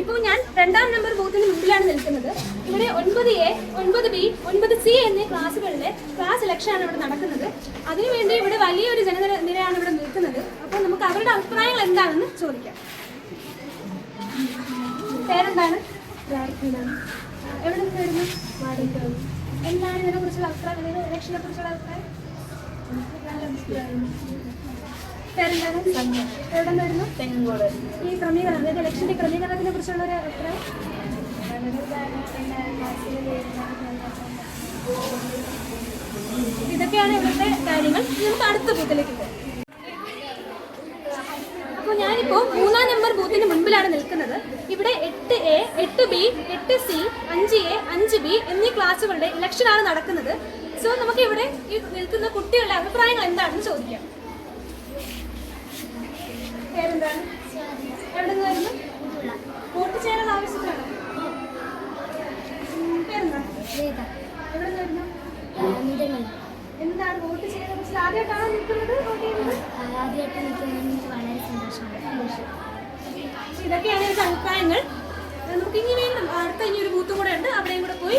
ഇപ്പോൾ ഞാൻ രണ്ടാം നമ്പർ ബൂത്തിന് മുമ്പിലാണ് നിൽക്കുന്നത്. ഇവിടെ ഒൻപത് എ ഒൻപത് ബി ഒൻപത് സി എന്നീ ക്ലാസ്സുകളിലെ ക്ലാസ് ഇലക്ഷനാണ് ഇവിടെ നടക്കുന്നത്. അതിനുവേണ്ടി ഇവിടെ വലിയൊരു ജനനിര നിരയാണ് ഇവിടെ നിൽക്കുന്നത്. അപ്പോൾ നമുക്ക് അവരുടെ അഭിപ്രായങ്ങൾ എന്താണെന്ന് ചോദിക്കാം. പേരെന്താണ്? എവിടെ നിന്ന് വരുന്നു എന്താണ് ഇതിനെ കുറിച്ചുള്ള അഭിപ്രായം? ഇലക്ഷനെ കുറിച്ചുള്ള അഭിപ്രായം. പേരെന്താണ്? എവിടെ നിന്ന് വരുന്നു തെങ്ങോട് ഈ ക്രമീകരണം അതായത് ഇലക്ഷന്റെ ക്രമീകരണത്തിനെ കുറിച്ചുള്ള ഒരു അഭിപ്രായം? ഇതൊക്കെയാണ് ഇവിടുത്തെ കാര്യങ്ങൾ. നമുക്ക് അടുത്ത ബൂത്തിലേക്ക് പോകാം. അപ്പോൾ ഞാനിപ്പോൾ മൂന്നാം നമ്പർ ബൂത്തിന് മുൻപിലാണ് നിൽക്കുന്നത്. ഇവിടെ എട്ട് എ എട്ട് ബി എട്ട് സി അഞ്ച് എ അഞ്ച് ബി എന്നീ ക്ലാസ്സുകളുടെ ഇലക്ഷനാണ് നടക്കുന്നത്. സോ നമുക്ക് ഇവിടെ ഈ നിൽക്കുന്ന കുട്ടികളുടെ അഭിപ്രായങ്ങൾ എന്താണെന്ന് ചോദിക്കാം. പേരെന്താണ്? എവിടെ നിന്ന് വരുന്നു? വോട്ട് ചെയ്യാനുള്ള ആവശ്യത്തിനാണോ പേരെന്താ? എവിടെ നിന്ന് എന്താണ് വോട്ട് ചെയ്യുന്നത് കുറിച്ച് ആദ്യമായിട്ടാണോ നിൽക്കുന്നത്? വോട്ട് ചെയ്യുന്നത് ആദ്യമായിട്ട് നിൽക്കുന്നത് എനിക്ക് വളരെ സന്തോഷമാണ്. ഇതൊക്കെയാണ് അഭിപ്രായങ്ങൾ. നമുക്ക് ഇനി അടുത്ത ഇനി ഒരു ബൂത്തും കൂടെ ഉണ്ട്. അവിടെയും കൂടെ പോയി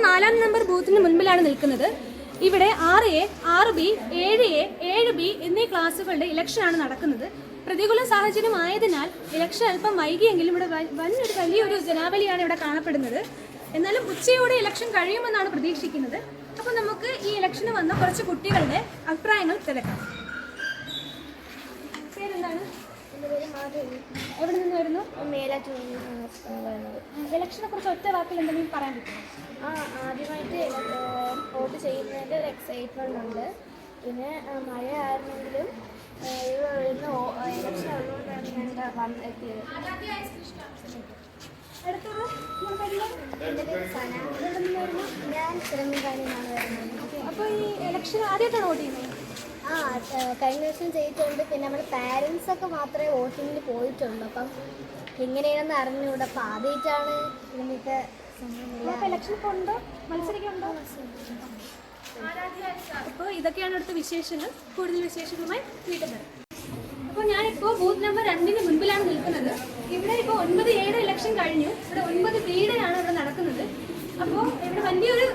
നാലാം നമ്പർ ബൂത്തിന് മുൻപിലാണ് നിൽക്കുന്നത്. ഇവിടെ ആറ് എ ആറ് ബി ഏഴ് എ ഏഴ് ബി എന്നീ ക്ലാസ്സുകളുടെ ഇലക്ഷനാണ് നടക്കുന്നത്. പ്രതികൂല സാഹചര്യം ആയതിനാൽ ഇലക്ഷൻ അല്പം വൈകിയെങ്കിലും ഇവിടെ വലിയൊരു വൻ ഒരു വലിയൊരു ജനാവലിയാണ് ഇവിടെ കാണപ്പെടുന്നത്. എന്നാലും ഉച്ചയോടെ ഇലക്ഷൻ കഴിയുമെന്നാണ് പ്രതീക്ഷിക്കുന്നത്. അപ്പോൾ നമുക്ക് ഈ ഇലക്ഷന് വന്ന കുറച്ച് കുട്ടികളുടെ അഭിപ്രായങ്ങൾ തിരക്കാം. പേരെന്താണ്? എവിടെ നിന്ന് വരുന്നു ഇലക്ഷനെ കുറിച്ച് ഒറ്റ വാക്കിൽ എന്തെങ്കിലും പറയാൻ പറ്റുമോ? ആ ആദ്യമായിട്ട് വോട്ട് ചെയ്യുന്നതിന്റെ ഒരു എക്സൈറ്റ്മെന്റ് ഉണ്ട്. പിന്നെ മഴ ആയിരുന്നെങ്കിലും ഇന്ന് ഇലക്ഷൻ ഉള്ളതുകൊണ്ടാണ് ഞാൻ ഇവിടെ വന്ന് എത്തിയത് അടുത്തത് നമുക്ക് എല്ലാം എന്റെ പേര് സന. ഞാൻ തിരുവനന്തപുരമാണ് വരുന്നത്. അപ്പോൾ ഈ ഇലക്ഷൻ ആദ്യമായിട്ടാണ് വോട്ട് ചെയ്യുന്നത്? ആ കഴിഞ്ഞ വർഷം ചെയ്തിട്ടുണ്ട്. പിന്നെ നമ്മുടെ പാരൻസ് ഒക്കെ മാത്രമേ വോട്ടിങ്ങിന് പോയിട്ടുള്ളൂ. അപ്പം എങ്ങനെയാണെന്ന് അറിഞ്ഞുകൂടാ. അപ്പം ആദ്യമായിട്ടാണ് ഇതിനൊക്കെ അപ്പോൾ ഇതൊക്കെയാണ് അടുത്ത വിശേഷങ്ങൾ. കൂടുതൽ വിശേഷങ്ങളുമായി വരാം. അപ്പോൾ ഞാനിപ്പോൾ ബൂത്ത് നമ്പർ രണ്ടിന് മുൻപിലാണ് നിൽക്കുന്നത്. ഇവിടെ ഇപ്പോൾ ഒൻപത് ഏഴ് ഇലക്ഷൻ കഴിഞ്ഞു. ഇവിടെ ഒൻപത് ബിയുടെയാണ് ഇവിടെ നടക്കുന്നത്. അപ്പോൾ ഇവിടെ വലിയൊരു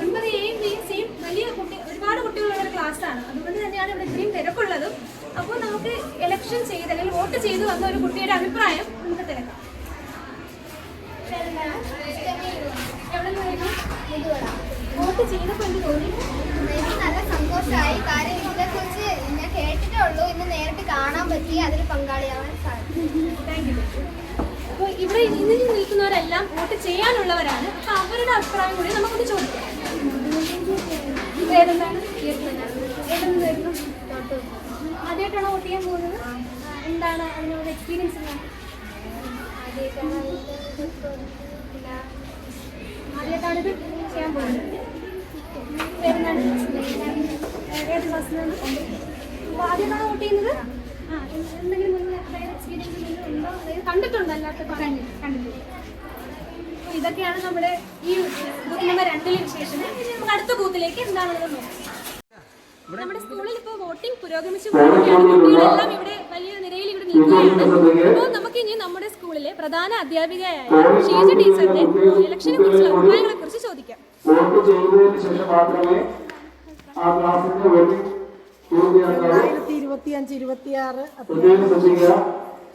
ഒൻപത് എയും ബിയും സിയും വലിയ കുട്ടി ഒരുപാട് കുട്ടികളുള്ള ഒരു ക്ലാസ്സാണ് അതുകൊണ്ട് തന്നെയാണ് ഇവിടെ ഇത്രയും തിരക്കുള്ളതും. അപ്പോൾ നമുക്ക് ഇലക്ഷൻ ചെയ്ത് അല്ലെങ്കിൽ വോട്ട് ചെയ്ത് വന്ന ഒരു കുട്ടിയുടെ അഭിപ്രായം നമുക്ക് തിരക്കാം? വോട്ട് ചെയ്തപ്പോൾ എന്ത് തോന്നി? എനിക്ക് നല്ല സന്തോഷമായി കാര്യം ഇതിനെക്കുറിച്ച് ഞാൻ കേട്ടിട്ടേ ഉള്ളൂ. ഇന്ന് നേരിട്ട് കാണാൻ പറ്റി. അതിൽ പങ്കാളിയാവാൻ സാധിക്കും താങ്ക് യു അപ്പോൾ ഇവിടെ ഇന്ന് നിൽക്കുന്നവരെല്ലാം വോട്ട് ചെയ്യാനുള്ളവരാണ്. അപ്പോൾ അവരുടെ അഭിപ്രായം കൂടി നമുക്കൊന്ന് ചോദിക്കാം. നിന്ന് വരുന്നു ആദ്യമായിട്ടാണോ വോട്ട് ചെയ്യാൻ പോകുന്നത്? എന്താണ് അതിനോട് എക്സ്പീരിയൻസ് എന്താണ് ആദ്യമായിട്ടാണ് ഇത് ചെയ്യാൻ പോകുന്നത്. ഏത് ക്ലാസ്സിലാണ് ആദ്യമായിട്ടാണ് വോട്ട് ചെയ്യുന്നത്? ഇതൊക്കെയാണ് നമ്മുടെ ഈ ബൂത്ത് നമ്പർ രണ്ടിലെ വിശേഷങ്ങൾ ഇനി നമുക്ക് അടുത്ത ബൂത്തിലേക്ക് എന്താണെന്ന് നോക്കാം. നമ്മുടെ സ്കൂളിൽ ഇപ്പോൾ വോട്ടിംഗ് പുരോഗമിച്ചു കുട്ടികളെല്ലാം ഇവിടെ വലിയ നിരയിൽ ഇവിടെ നിൽക്കുകയാണ്. അപ്പോൾ നമുക്ക് ഇനി നമ്മുടെ സ്കൂളിലെ പ്രധാന അധ്യാപികയായ ഷീജ ടീച്ചറിന്റെ ഇലക്ഷനെ കുറിച്ചുള്ള അഭിപ്രായങ്ങളെ കുറിച്ച് ചോദിക്കാം. വോട്ട് ചെയ്തതിന് ശേഷം മാത്രമേ ആ ക്ലാസ്സിന്റെ രണ്ടായിരത്തി ഇരുപത്തിയഞ്ച് ഇരുപത്തിയാറ്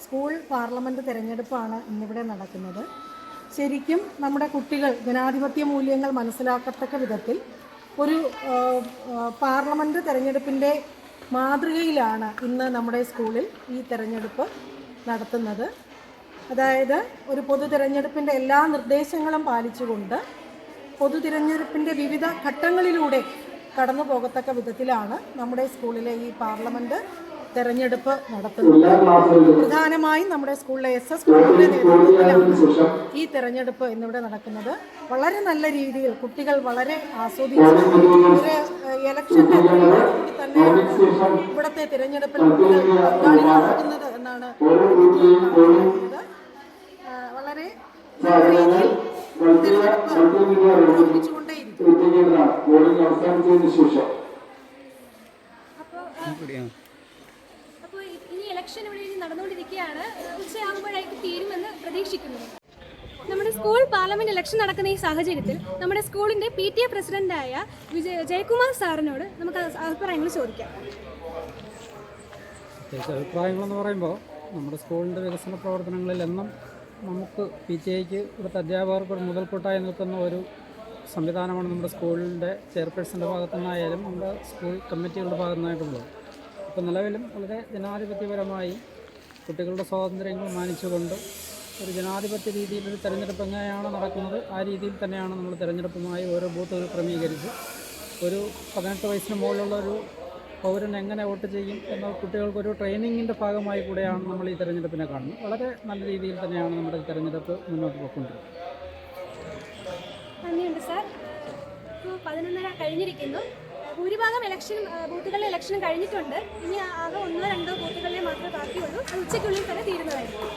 സ്കൂൾ പാർലമെന്റ് തെരഞ്ഞെടുപ്പാണ് ഇന്നിവിടെ നടക്കുന്നത്. ശരിക്കും നമ്മുടെ കുട്ടികൾ ജനാധിപത്യ മൂല്യങ്ങൾ മനസ്സിലാക്കത്തക്ക വിധത്തിൽ ഒരു പാർലമെന്റ് തെരഞ്ഞെടുപ്പിന്റെ മാതൃകയിലാണ് ഇന്ന് നമ്മുടെ സ്കൂളിൽ ഈ തെരഞ്ഞെടുപ്പ് നടത്തുന്നത്. അതായത് ഒരു പൊതു തിരഞ്ഞെടുപ്പിന്റെ എല്ലാ നിർദ്ദേശങ്ങളും പാലിച്ചുകൊണ്ട് പൊതു തിരഞ്ഞെടുപ്പിന്റെ വിവിധ ഘട്ടങ്ങളിലൂടെ കടന്നു പോകത്തക്ക വിധത്തിലാണ് നമ്മുടെ സ്കൂളിലെ ഈ പാർലമെന്റ് തെരഞ്ഞെടുപ്പ് നടത്തുന്നത്. പ്രധാനമായും നമ്മുടെ സ്കൂളിലെ എസ് എസ് ഗ്രൂപ്പിന്റെ നേതൃത്വത്തിലാണ് ഈ തെരഞ്ഞെടുപ്പ് ഇന്നിവിടെ നടക്കുന്നത്. വളരെ നല്ല രീതിയിൽ കുട്ടികൾ വളരെ ആസ്വദിച്ച് ഒരു ഇലക്ഷന്റെ കൂടി ഇവിടുത്തെ തിരഞ്ഞെടുപ്പിൽ പങ്കാളികളാകുന്നത് എന്നാണ് വളരെ ആ, വളരെ തെരഞ്ഞെടുപ്പ് പുരോഗമിച്ചുകൊണ്ടേയിരിക്കും അവസാനിച്ചതിന് ശേഷം. അപ്പോൾ അപ്പോൾ ഇനി ഇലക്ഷൻ ഇവിടെ ഇനി നടന്നുകൊണ്ടിരിക്കുകയാണ്. ഉച്ചയാകുമ്പോഴേക്ക് തീരുമെന്ന് പ്രതീക്ഷിക്കുന്നു. നമ്മുടെ സ്കൂൾ പാർലമെന്റ് ഇലക്ഷൻ നടക്കുന്ന ഈ സാഹചര്യത്തിൽ നമ്മുടെ സ്കൂളിന്റെ പി ടി എ പ്രസിഡന്റായ വിജയ ജയകുമാർ സാറിനോട് നമുക്ക് അഭിപ്രായങ്ങൾ ചോദിക്കാം. പ്രത്യേകിച്ച് അഭിപ്രായങ്ങളെന്ന് പറയുമ്പോൾ നമ്മുടെ സ്കൂളിന്റെ വികസന പ്രവർത്തനങ്ങളിൽ എന്നും നമുക്ക് പി ടി ഐക്ക് ഇവിടുത്തെ അധ്യാപകർക്ക് ഒരു മുതൽക്കൂട്ടായി നിൽക്കുന്ന ഒരു സംവിധാനമാണ് നമ്മുടെ സ്കൂളിന്റെ ചെയർപേഴ്സന്റെ ഭാഗത്തു നിന്നായാലും നമ്മുടെ സ്കൂൾ കമ്മിറ്റികളുടെ ഭാഗത്തു നിന്നായിട്ടുള്ളത് അപ്പോൾ നിലവിലും വളരെ ജനാധിപത്യപരമായി കുട്ടികളുടെ സ്വാതന്ത്ര്യങ്ങൾ മാനിച്ചുകൊണ്ട് ഒരു ജനാധിപത്യ രീതിയിൽ ഒരു തെരഞ്ഞെടുപ്പ് എങ്ങനെയാണ് നടക്കുന്നത് ആ രീതിയിൽ തന്നെയാണ് നമ്മൾ തിരഞ്ഞെടുപ്പുമായി ഓരോ ബൂത്തുകൾ ക്രമീകരിച്ച് ഒരു പതിനെട്ട് വയസ്സിന് മുകളിലുള്ള ഒരു പൗരൻ എങ്ങനെ വോട്ട് ചെയ്യും എന്ന കുട്ടികൾക്കൊരു ട്രെയിനിങ്ങിന്റെ ഭാഗമായി കൂടെയാണ് നമ്മൾ ഈ തെരഞ്ഞെടുപ്പിനെ കാണുന്നത്. വളരെ നല്ല രീതിയിൽ തന്നെയാണ് നമ്മുടെ തിരഞ്ഞെടുപ്പ് മുന്നോട്ട് പോയിക്കൊണ്ടിരിക്കുന്നത്. നന്ദിയുണ്ട് സാർ. പതിനൊന്നര കഴിഞ്ഞിരിക്കുന്നു. ഭൂരിഭാഗം ഇലക്ഷൻ ബൂത്തുകളിലെ ഇലക്ഷനും കഴിഞ്ഞിട്ടുണ്ട്. ഇനി ആകെ ഒന്നോ രണ്ടോ ബൂത്തുകളിലെ മാത്രമേ ബാക്കിയുള്ളൂ. അത് ഉച്ചയ്ക്കുള്ളിൽ തന്നെ തീരുന്നതായിരിക്കും.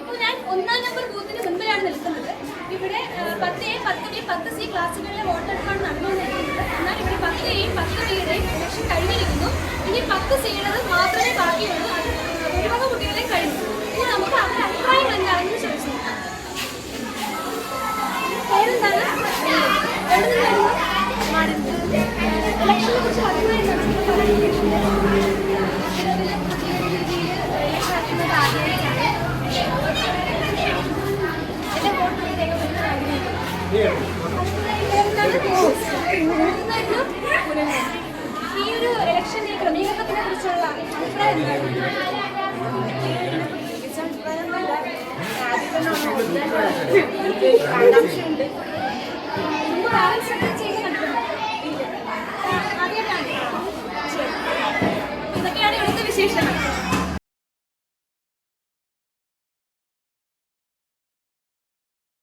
ഇപ്പോൾ ഞാൻ ഒന്നാം നമ്പർ ബൂത്തിന് മുൻപിലാണ് നിൽക്കുന്നത്. ഇവിടെ പത്ത് എ പത്ത് ബി പത്ത് സി ക്ലാസ്സുകളിലെ വോട്ടെടുപ്പാണ് നടന്നുകൊണ്ടിരിക്കുന്നത്. എന്നാൽ ഇവിടെ പത്ത് എയും പത്ത് ബിയുടെയും ഇലക്ഷൻ കഴിഞ്ഞിരിക്കുന്നു. ഇനി പത്ത് സിയുടേത് മാത്രമേ ബാക്കിയുള്ളൂ. അത് ഭൂരിഭാഗം കുട്ടികളെ കഴിഞ്ഞു. ഇനി നമുക്ക് അവരുടെ അഭിപ്രായം എന്താണെന്ന് ചോദിച്ചു ഈ ഒരു ഇലക്ഷന്റെ ക്രമീകരണത്തിനെ കുറിച്ചുള്ള അഭിപ്രായം എന്താണ്?